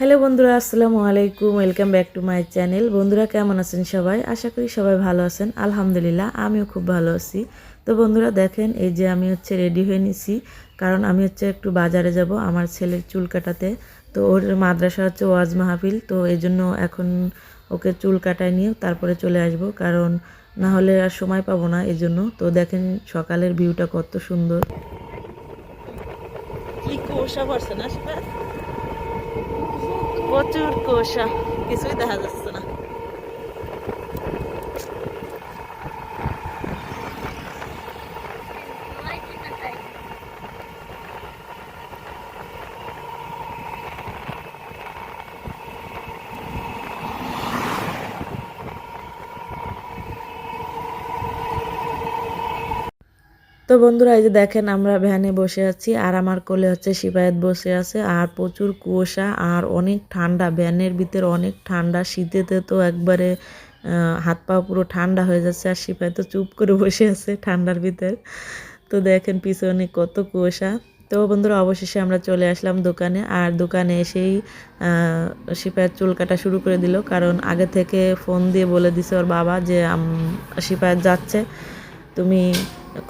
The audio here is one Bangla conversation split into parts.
হ্যালো বন্ধুরা, আসসালামু আলাইকুম welcome back to my channel বন্ধুরা, কেমন আছেন সবাই? আশা করি সবাই ভালো আছেন। আলহামদুলিল্লাহ, আমিও খুব ভালো আছি। তো বন্ধুরা, দেখেন, এই যে আমি হচ্ছে রেডি হয়ে নিছি। কারণ আমি হচ্ছে একটু বাজারে যাব আমার ছেলের চুল কাটাতে। তো ওর মাদ্রাসা হচ্ছে ওয়াজ মাহফিল, তো এই জন্য এখন ওকে চুল কাটায় নিয়ে তারপরে চলে আসব। কারণ না হলে আর সময় পাবো না এই জন্য। তো দেখেন, সকালের ভিউটা কত সুন্দর। কি কুয়াশা পড়ছে না প্রচুর কুয়াশা কিছুই দেখা যাচ্ছে না। তো বন্ধুরা, এই যে দেখেন আমরা ভ্যানে বসে আছি, আর আমার কোলে হচ্ছে শিবায়ত বসে আছে, আর প্রচুর কুয়াশা, আর অনেক ঠান্ডা, ভ্যানের ভিতরে অনেক ঠান্ডা, শীতেতে তো একবারে হাত পা পুরো ঠান্ডা হয়ে যাচ্ছে, আর শিপায় তো চুপ করে বসে আছে ঠান্ডার ভিতর। তো দেখেন পিছনে কত কুয়াশা। তো বন্ধুরা, অবশেষে আমরা চলে আসলাম দোকানে, আর দোকানে এসেই সিপায়ের চুল কাটা শুরু করে দিল, কারণ আগে থেকে ফোন দিয়ে বলে দিছে ওর বাবা যে সিপায়ের যাচ্ছে, তুমি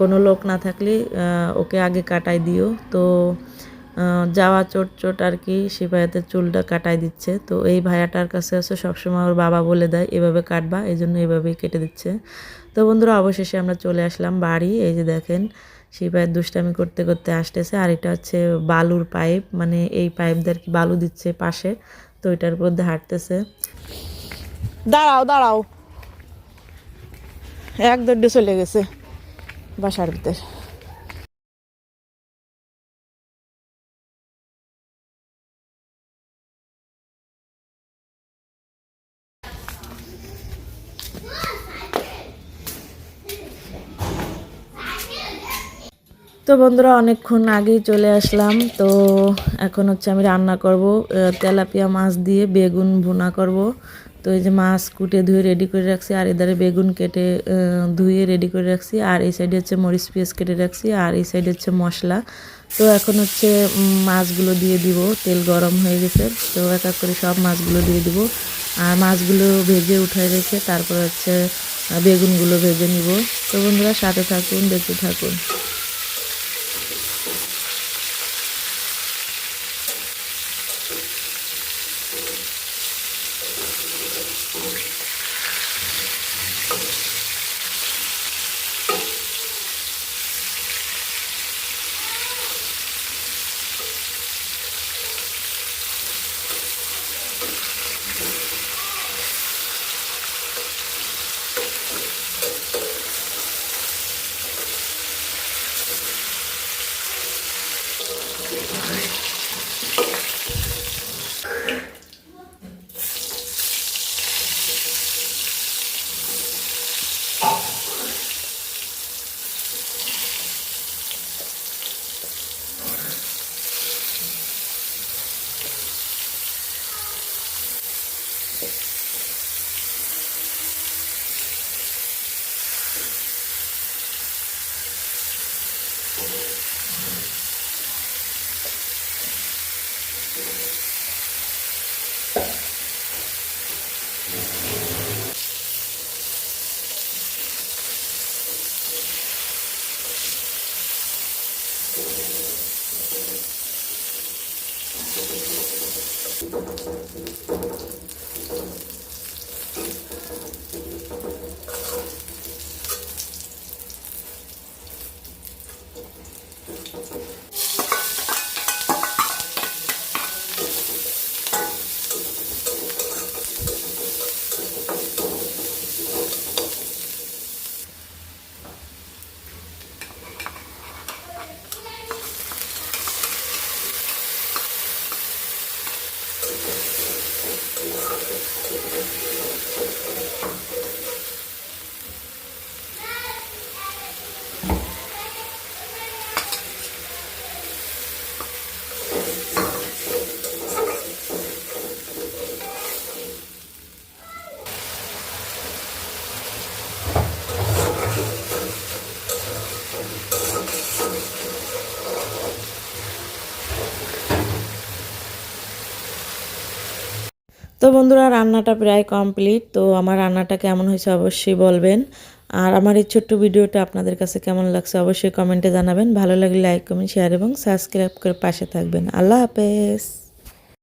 কোনো লোক না থাকলে ওকে আগে কাটাই দিও। তো যাওয়া চোট চোট আর কি সিপাহাতের চুলটা কাটাই দিচ্ছে। তো এই ভাইয়াটার কাছে হচ্ছে সবসময় ওর বাবা বলে দেয়, এভাবে কাটবা এই জন্য এভাবেই কেটে দিচ্ছে। তো বন্ধুরা, অবশেষে আমরা চলে আসলাম বাড়ি। এই যে দেখেন, সিপাহের দুষ্টামি করতে করতে আসতেছে। আর এটা হচ্ছে বালুর পাইপ মানে এই পাইপ দিয়ে কি বালু দিচ্ছে পাশে, তো এটার মধ্যে হাঁটতেছে। দাঁড়াও দাঁড়াও। এক দৌড়ে চলে গেছে। বাসার ভিতর। তো বন্ধুরা, অনেকক্ষণ আগেই চলে আসলাম। তো এখন হচ্ছে আমি রান্না করব তেলাপিয়া মাছ দিয়ে বেগুন ভুনা করব। তো এই যে মাছ কুটে ধুয়ে রেডি করে রাখছি, আর এধারে বেগুন কেটে ধুয়ে রেডি করে রাখছি, আর এই সাইডে হচ্ছে মরিচ পেঁয়াজ কেটে রাখছি, আর এই সাইডে হচ্ছে মশলা। তো এখন হচ্ছে মাছগুলো দিয়ে দিব, তেল গরম হয়ে গেছে, তো এক এক করে সব মাছগুলো দিয়ে দিব। আর মাছগুলো ভেজে উঠাই রেখে তারপর হচ্ছে বেগুনগুলো ভেজে নিব। তো বন্ধুরা সাথে থাকুন, দেখতে থাকুন। তো বন্ধুরা, রান্নাটা প্রায় কমপ্লিট। তো আমার রান্নাটা কেমন হয়েছে অবশ্যই বলবেন। আর আমার এই ছোট্ট ভিডিওটা আপনাদের কাছে কেমন লাগছে অবশ্যই কমেন্টে জানাবেন। ভালো লাগলে লাইক, কমেন্ট শেয়ার এবং সাবস্ক্রাইব করে পাশে থাকবেন। আল্লাহ হাফেজ।